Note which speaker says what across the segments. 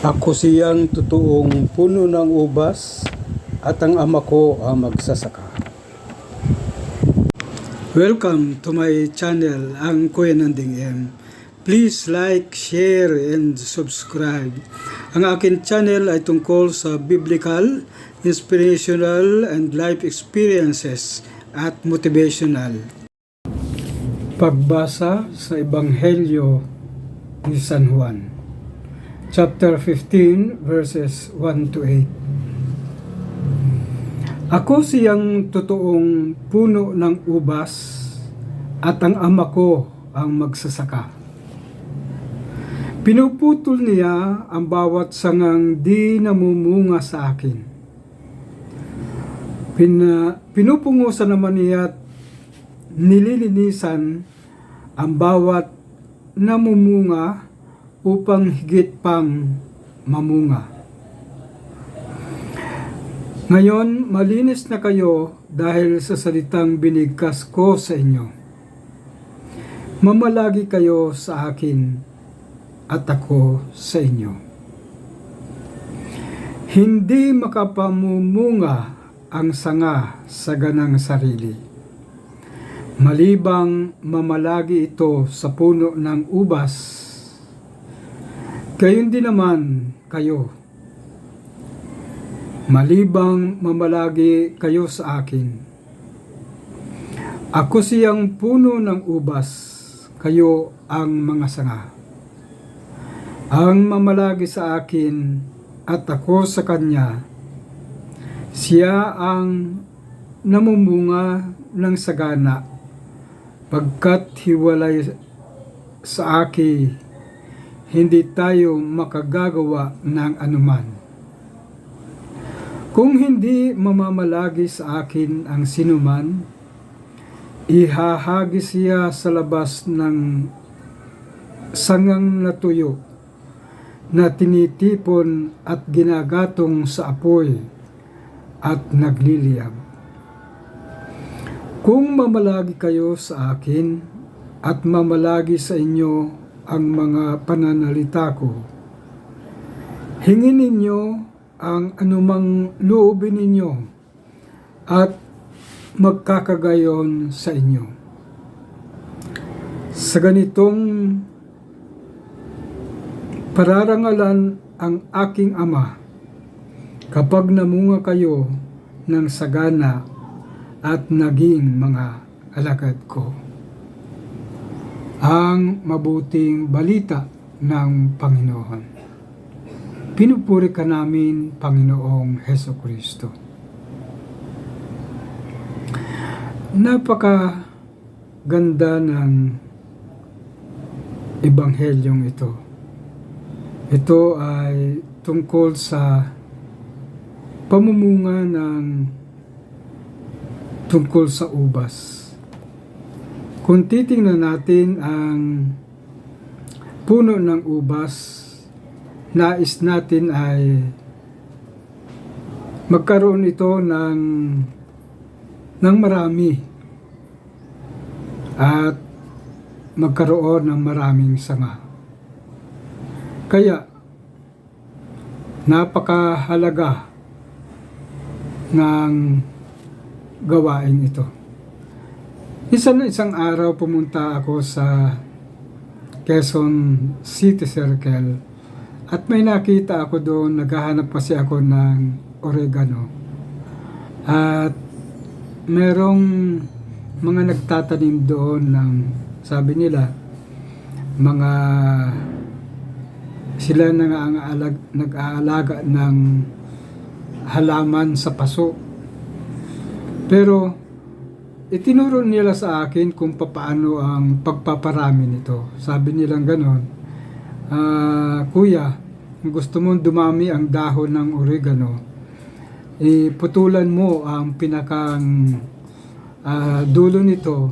Speaker 1: Ako siyang totoong puno ng ubas at ang ama ko ang magsasaka. Welcome to my channel, ang Kuya Nanding M. Please like, share, and subscribe. Ang akin channel ay tungkol sa biblical, inspirational, and life experiences at motivational. Pagbasa sa Ebanghelyo ni San Juan chapter 15 verses 1 to 8 Ako siyang totoong puno ng ubas at ang ama ko ang magsasaka. Pinuputol niya ang bawat sangang di namumunga sa akin. Pina, pinupungusan naman niya at nililinisan ang bawat namumunga upang higit pang mamunga. Ngayon, malinis na kayo dahil sa salitang binigkas ko sa inyo. Mamalagi kayo sa akin at ako sa inyo. Hindi makapamumunga ang sanga sa ganang sarili. Malibang mamalagi ito sa puno ng ubas Gayon din naman kayo. Malibang mamalagi kayo sa akin. Ako siyang puno ng ubas, kayo ang mga sanga. Ang mamalagi sa akin at ako sa kanya, siya ang namumunga ng sagana pagkat hiwalay sa akin hindi tayo makagagawa ng anuman. Kung hindi mamamalagi sa akin ang sinuman, ihahagi siya sa labas ng sangang natuyo na tinitipon at ginagatong sa apoy at nagliliyab. Kung mamalagi kayo sa akin at mamalagi sa inyo ang mga pananalita ko. Hingin ninyo ang anumang loobin ninyo at magkakagayon sa inyo. Sa ganitong pararangalan ang aking ama kapag namunga kayo ng sagana at naging mga alagad ko ang mabuting balita ng Panginoon. Pinupuri ka namin, Panginoong Heso Kristo. Napaka ganda ng Ebanghelyong ito. Ito ay tungkol sa pamumunga ng tungkol sa ubas kung titingnan natin ang puno ng ubas, nais natin ay magkaroon ito ng ng marami at magkaroon ng maraming sanga. Kaya napakahalaga ng gawain ito. Isa na isang araw pumunta ako sa Quezon City Circle at may nakita ako doon, naghahanap kasi ako ng oregano. At merong mga nagtatanim doon ng sabi nila mga sila nag-aalaga, nag-aalaga ng halaman sa paso. Pero itinuro nila sa akin kung paano ang pagpaparami nito. Sabi nilang ganon, uh, Kuya, kung gusto mong dumami ang dahon ng oregano, iputulan mo ang pinakang uh, dulo nito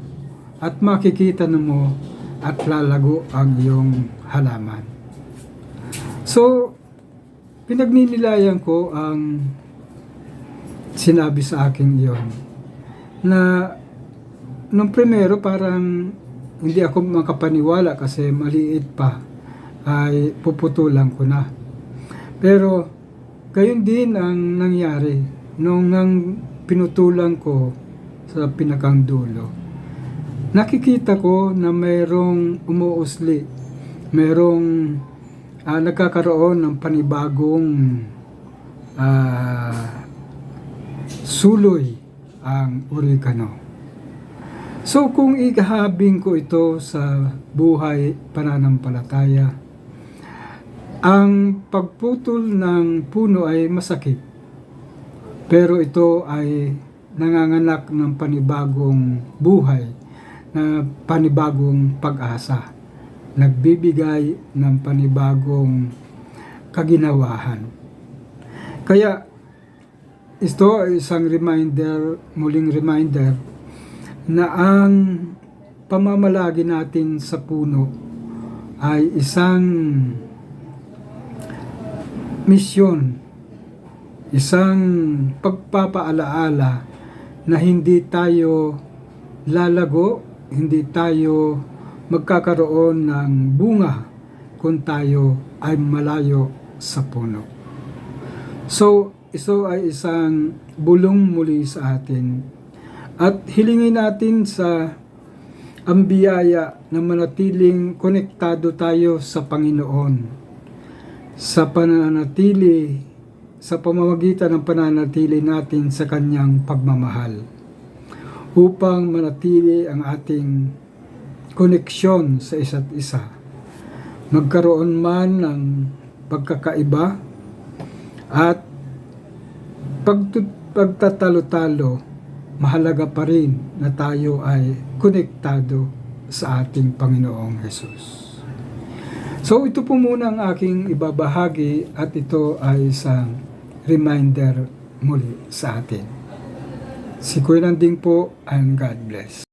Speaker 1: at makikita na mo at lalago ang iyong halaman. So, pinagninilayan ko ang sinabi sa akin iyon na nung primero parang hindi ako makapaniwala kasi maliit pa ay puputulan ko na. Pero, gayon din ang nangyari nung nang pinutulan ko sa pinakang dulo. Nakikita ko na mayroong umuusli, mayroong ah, nagkakaroon ng panibagong ah, suloy ang oregano. So kung ikahabing ko ito sa buhay pananampalataya, ang pagputol ng puno ay masakit. Pero ito ay nanganganak ng panibagong buhay, na panibagong pag-asa. Nagbibigay ng panibagong kaginawahan. Kaya ito ay isang reminder, muling reminder, na ang pamamalagi natin sa puno ay isang misyon, isang pagpapaalaala na hindi tayo lalago, hindi tayo magkakaroon ng bunga kung tayo ay malayo sa puno. So, ito ay isang bulong muli sa atin. At hilingin natin sa ang na manatiling konektado tayo sa Panginoon. Sa pananatili, sa pamamagitan ng pananatili natin sa Kanyang pagmamahal. Upang manatili ang ating koneksyon sa isa't isa. Magkaroon man ng pagkakaiba at pagtatalo-talo, mahalaga pa rin na tayo ay konektado sa ating Panginoong Hesus. So ito po muna ang aking ibabahagi at ito ay isang reminder muli sa atin. Si Kuya Landing po and God bless.